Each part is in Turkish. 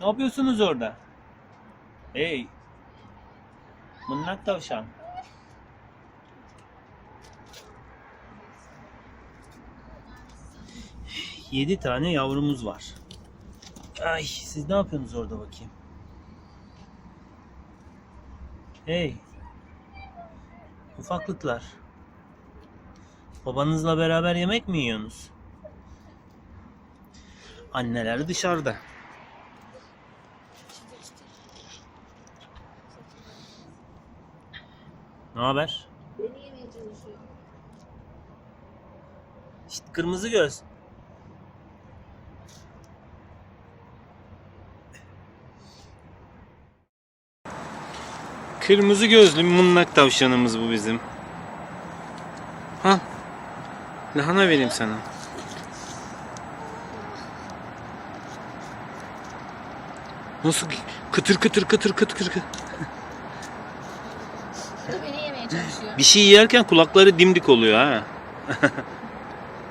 Ne yapıyorsunuz orada? Hey. Mınnak tavşan. Yedi tane yavrumuz var. Ay siz ne yapıyorsunuz orada bakayım? Hey. Ufaklıklar. Babanızla beraber yemek mi yiyorsunuz? Anneler dışarıda. Ne haber? Beni yemeye çalışıyor. İşte kırmızı göz. Kırmızı gözlü mınnak tavşanımız bu bizim. Ha. Lahana vereyim sana. Nasıl kıtır kıtır kıtır kıtır kıtır. Beni yemeye çalışıyor. Bir şey yerken kulakları dimdik oluyor ha.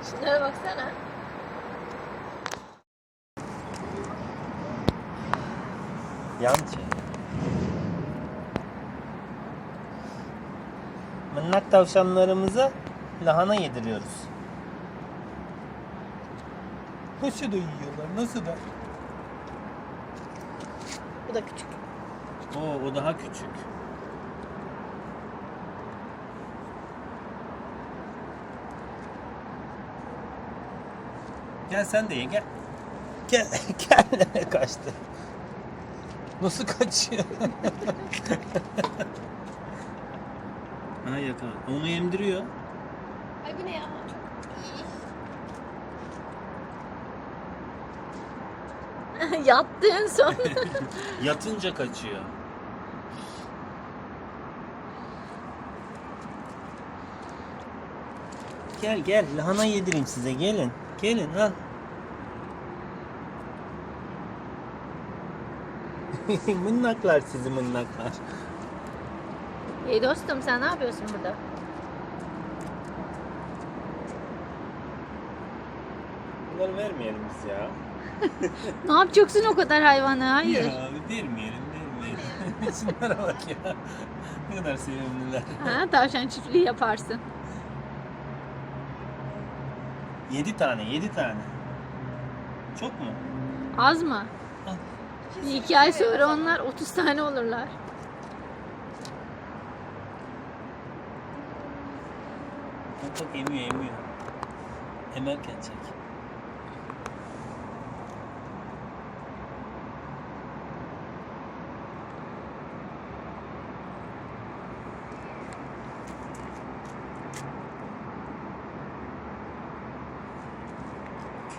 Şunlara baksana. Yancı. Mınnak tavşanlarımıza lahana yediriyoruz. Nasıl da yiyorlar, nasıl da? Bu da küçük. Oo, o daha küçük. Gel sen de ye gel. Gel, gel. Kaçtı? Nasıl kaçıyor? ha yakala. Onu emdiriyor. Ay bu ne ya? Çok Yattı en son. Yatınca kaçıyor. Gel gel lahana yedireyim size gelin. Gelin al. mınnaklar sizi mınnaklar. İyi dostum sen ne yapıyorsun burada? Bunları vermeyelim biz ya. Ne yapacaksın o kadar hayvanı? Hayır. Ya abi vermeyelim vermeyelim. Şunlara bak ya. Ne kadar sevimliler. Ha, tavşan çiftliği yaparsın. Yedi tane yedi tane. Çok mu? Az mı? Bir iki ay sonra onlar 30 tane olurlar. Bak bak emiyor emiyor. Emerken çek.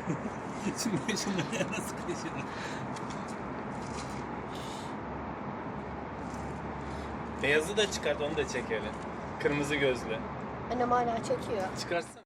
Şimdi şunları nasıl? Beyazı da çıkart onu da çekelim. Kırmızı gözlü. Annem hala çekiyor. Çıkarsana.